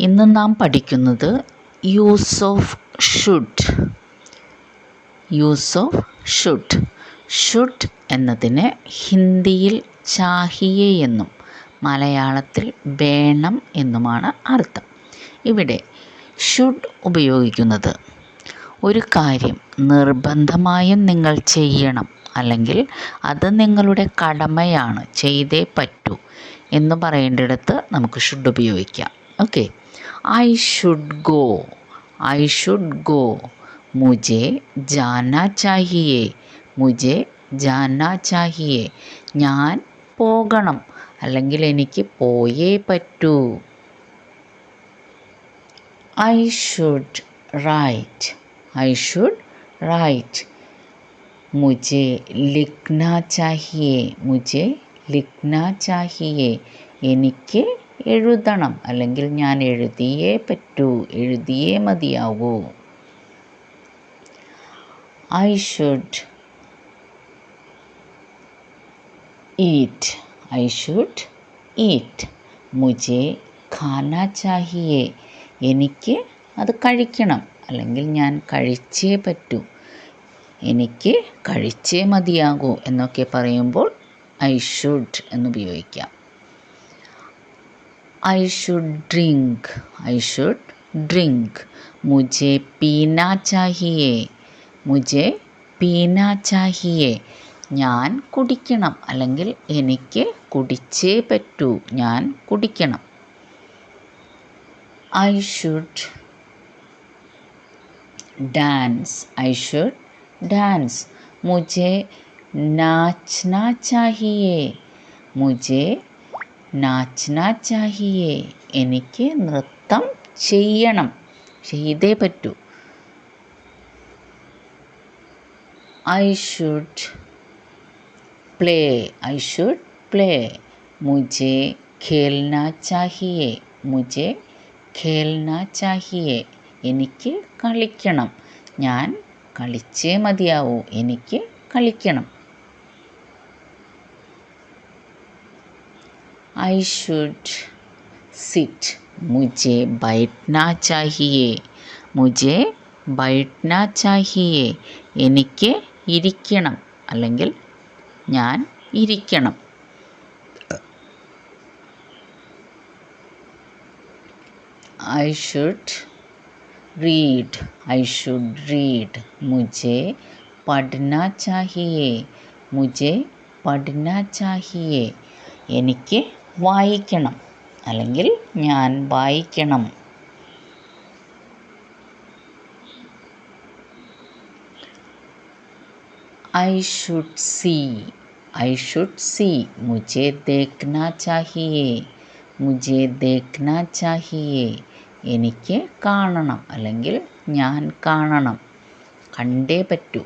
ഇന്ന് നാം പഠിക്കുന്നത് use of should. Use of should. Should എന്നതിന് ഹിന്ദിയിൽ ചാഹിയെ എന്നും മലയാളത്തിൽ വേണം എന്നുമാണ് അർത്ഥം. ഇവിടെ ഷുഡ് ഉപയോഗിക്കുന്നത് ഒരു കാര്യം നിർബന്ധമായും നിങ്ങൾ ചെയ്യണം അല്ലെങ്കിൽ അത് നിങ്ങളുടെ കടമയാണ് ചെയ്തേ പറ്റൂ എന്ന് പറയേണ്ടിടത്ത് നമുക്ക് ഷുഡ് ഉപയോഗിക്കാം. Okay? I should go I should go मुझे जाना चाहिए. मुझे जाना चाहिए. या अलग पोये पटू I should write I should write मुझे लिखना चाहिए मुझे लिखना चाहिए എഴുതണം. അല്ലെങ്കിൽ ഞാൻ എഴുതിയേ പറ്റൂ. എഴുതിയേ മതിയാവൂ. I should eat I should eat മുജേ ഖാന ചാഹിയേ. എനിക്ക് അത് കഴിക്കണം. അല്ലെങ്കിൽ ഞാൻ കഴിച്ചേ പറ്റൂ. എനിക്ക് കഴിച്ചേ മതിയാകൂ എന്നൊക്കെ പറയുമ്പോൾ I should എന്നുപയോഗിക്കാം. I should drink I should drink मुझे പീന ചാഹിയേ മുജെ പീന ചാഹിയേ ഞാൻ കുടിക്കണം. അല്ലെങ്കിൽ എനിക്ക് കുടിച്ചേ പറ്റൂ. ഞാൻ കുടിക്കണം. I should dance I should dance മുജെ നാച്ന ചാഹിയേ മുജെ നാച്നാ ചാഹിയെ എനിക്ക് നൃത്തം ചെയ്യണം. ചെയ്തേ പറ്റൂ. I should play I should play. മുജെ ഖേൽന ചാഹിയെ മുജെ ഖേൽന ചാഹിയെ എനിക്ക് കളിക്കണം. ഞാൻ കളിച്ചേ മതിയാവൂ എനിക്ക് കളിക്കണം. आई शुड सिट मुझे बैठना चाहिए। മുജെ ബൈട്ന ചാഹിയെ എനിക്ക് ഇരിക്കണം. അല്ലെങ്കിൽ ഞാൻ ഇരിക്കണം. I should read I should read മുജെ പഠന ചാഹിയെ. മുജെ പഠന ചാഹിയെ. എനിക്ക് വായിക്കണം. അല്ലെങ്കിൽ ഞാൻ വായിക്കണം. I should see I should see മുജെ ദേഖ്നാ ചാഹിയേ. മുജെ ദേഖ്നാ ചാഹിയേ. എനിക്ക് കാണണം. അല്ലെങ്കിൽ ഞാൻ കാണണം. കണ്ടേ പറ്റൂ.